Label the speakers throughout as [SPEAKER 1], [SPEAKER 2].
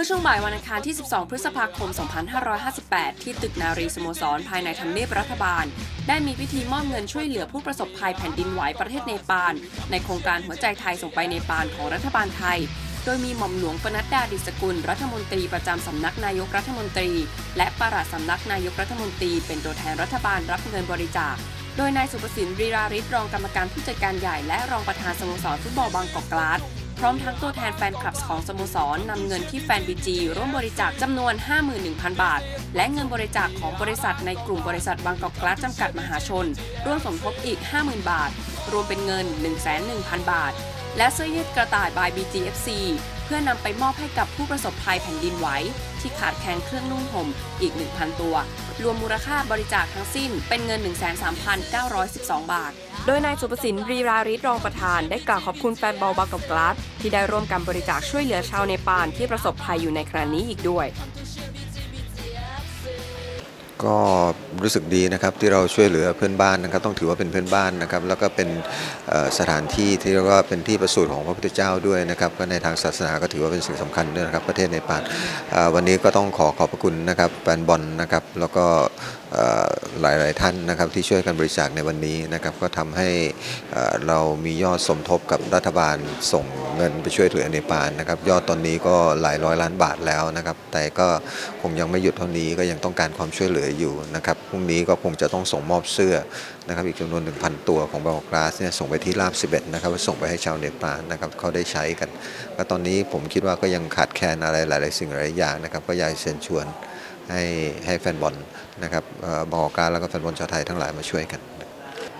[SPEAKER 1] มื่อช่วงบ่ายวันอังคารที่ 12 พฤษภาคม 2558 ที่ตึกนารีสโมสร ภายในทำเนียบรัฐบาล ได้มีพิธีมอบเงินช่วยเหลือผู้ประสบภัยแผ่นดินไหวประเทศเนปาล ในโครงการหัวใจไทยส่งไปเนปาลของรัฐบาลไทย โดยมีหม่อมหลวงปนัดดาดิสกุล รัฐมนตรีประจำสำนักนายกรัฐมนตรี และปลัดสำนักนายกรัฐมนตรี เป็นตัวแทนรัฐบาลรับเงินบริจาค โดยนายสุประสิทธิ์รีราริศรองกรรมการผู้จัดการใหญ่และรองประธานสโมสรฟุตบอลบางกอกกลาส พร้อมทั้งตัวแทนแฟนคลับของสโมสรนำเงินที่แฟนบีจีร่วมบริจาคจำนวน 51,000 บาท และเงินบริจาคของบริษัทในกลุ่มบริษัทบางกอกกลาสจำกัดมหาชน ร่วมสมทบอีก 50,000 บาท รวมเป็นเงิน 1,100 0 บาท และเสื้อยืดกระต่ายบาย BGFC เพื่อนำไปมอบให้กับผู้ประสบภัยแผ่นดินไหวที่ขาดแคลนเครื่องนุ่งห่มอีก 1,000 ตัว รวมมูลค่าบริจาคทั้งสิ้นเป็นเงิน 1,3,912 บาท โดยนายสุประสินรีราริศรองประธาน ได้กล่าวขอบคุณแฟนบอลบางกอกกลาสที่ได้ร่วมกันบริจาคช่วยเหลือชาวเนปาลที่ประสบภัยอยู่ในครั้นี้อีกด้วย
[SPEAKER 2] ก็รู้สึกดีนะครับที่เราช่วยเหลือเพื่อนบ้านนะครับต้องถือว่าเป็นเพื่อนบ้านนะครับแล้วก็เป็นสถานที่ที่เรียกว่าเป็นที่ประสูติของพระพุทธเจ้าด้วยนะครับก็ในทางศาสนาก็ถือว่าเป็นสิ่งสำคัญด้วยนะครับประเทศในปานวันนี้ก็ต้องขอขอบพระคุณนะครับแฟนบอลนะครับแล้วก็หลาย ๆ ท่านนะครับที่ช่วยกันบริจาคในวันนี้นะครับก็ทำให้เรามียอดสมทบกับรัฐบาลส่งเงินไปช่วยเหลือเนปาลนะครับยอดตอนนี้ก็หลายร้อยล้านบาทแล้วนะครับแต่ก็คงยังไม่หยุดเท่านี้ก็ยังต้องการความช่วยเหลืออยู่นะครับพรุ่งนี้ก็คงจะต้องส่งมอบเสื้อนะครับอีกจำนวน 1,000 ตัวของบากราสเนี่ยส่งไปที่ราบ 11 นะครับส่งไปให้ชาวเนปาลนะครับเขาได้ใช้กันก็ตอนนี้ผมคิดว่าก็ยังขาดแคลนอะไรหลาย ๆ สิ่งหลายอย่างนะครับก็อยากเชิญชวน ให้ให้แฟนบอลนะครับเอ่อบารแล้วก็แฟนบอลชาวไทยทั้งหลายมาช่วยกัน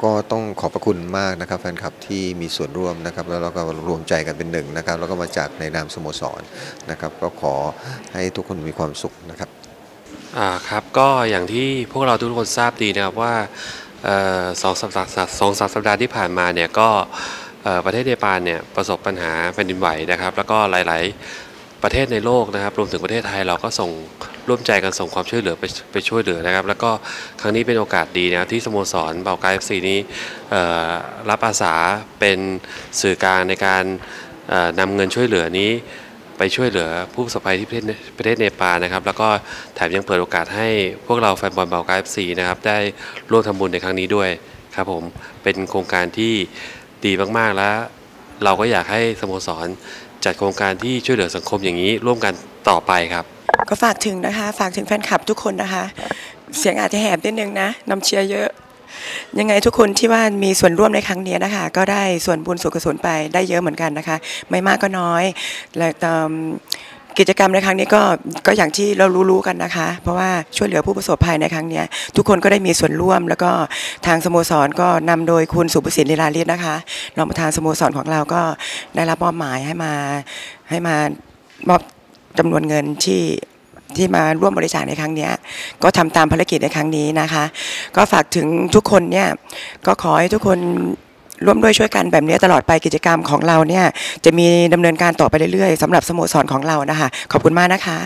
[SPEAKER 2] ก็ต้องขอบพระคุณมากนะครับแฟนคลับที่มีส่วนร่วมนะครับแล้วเราก็รวมใจกันเป็นหนึ่งนะครับแล้วก็มาจากในนามสโมสรนะครับ ก็ขอให้ทุกคนมีความสุขนะครับ
[SPEAKER 3] อ่าครับก็อย่างที่พวกเราทุกคนทราบดีนะครับว่าสองสัปดาห์สองสามสัปดาห์ที่ผ่านมาเนี่ยก็ประเทศเนปาลเนี่ยประสบปัญหาแผ่นดินไหวนะครับ แล้วก็หลาย ๆ ประเทศในโลกนะครับ รวมถึงประเทศไทยเราก็ส่ง ร่วมใจกันส่งความช่วยเหลือไปไปช่วยเหลือนะครับ แล้วก็ครั้งนี้เป็นโอกาสดีนะครับที่สโมสรเบาไกเอฟซีนี้รับอาสาเป็นสื่อกลางในการเอ่อนำเงินช่วยเหลือนี้ไปช่วยเหลือผู้ประสบภัยที่ประเทศเนประเทศเนปาลนะครับ แล้วก็แถมยังเปิดโอกาสให้พวกเราแฟนบอลเบาไกเอฟซีนะครับได้ร่วมทำบุญในครั้งนี้ด้วยครับผมเป็นโครงการที่ดีมากๆแล้ว เราก็อยากให้สโมสรจัดโครงการที่ช่วยเหลือสังคมอย่างนี้ร่วมกันต่อไปครับ
[SPEAKER 4] ก็ฝากถึงนะคะ ฝากถึงแฟนคลับทุกคนนะคะ เสียงอาจจะแหบนิดนึงนะนำเชียร์เยอะ ยังไงทุกคนที่ว่ามีส่วนร่วมในครั้งนี้นะคะ ก็ได้ส่วนบุญส่วนกุศลไปได้เยอะเหมือนกันนะคะ ไม่มากก็น้อย และตามกิจกรรมในครั้งนี้ก็ก็อย่างที่เรารู้ๆกันนะคะ เพราะว่าช่วยเหลือผู้ประสบภัยในครั้งนี้ทุกคนก็ได้มีส่วนร่วม แล้วก็ทางสโมสรก็นำโดยคุณสุภสิทธิ์ลีลาลิศนะคะรองประธานสโมสรของเราก็ได้รับมอบหมายให้มาให้มามอบ จำนวนเงินที่ที่มาร่วมบริจาคในครั้งนี้ก็ทำตามภารกิจในครั้งนี้นะคะ ก็ฝากถึงทุกคนเนี่ยก็ขอให้ทุกคนร่วมด้วยช่วยกันแบบนี้ตลอดไปกิจกรรมของเราเนี่ยจะมีดำเนินการต่อไปเรื่อยๆสำหรับสโมสรของเรานะคะ ขอบคุณมากนะคะ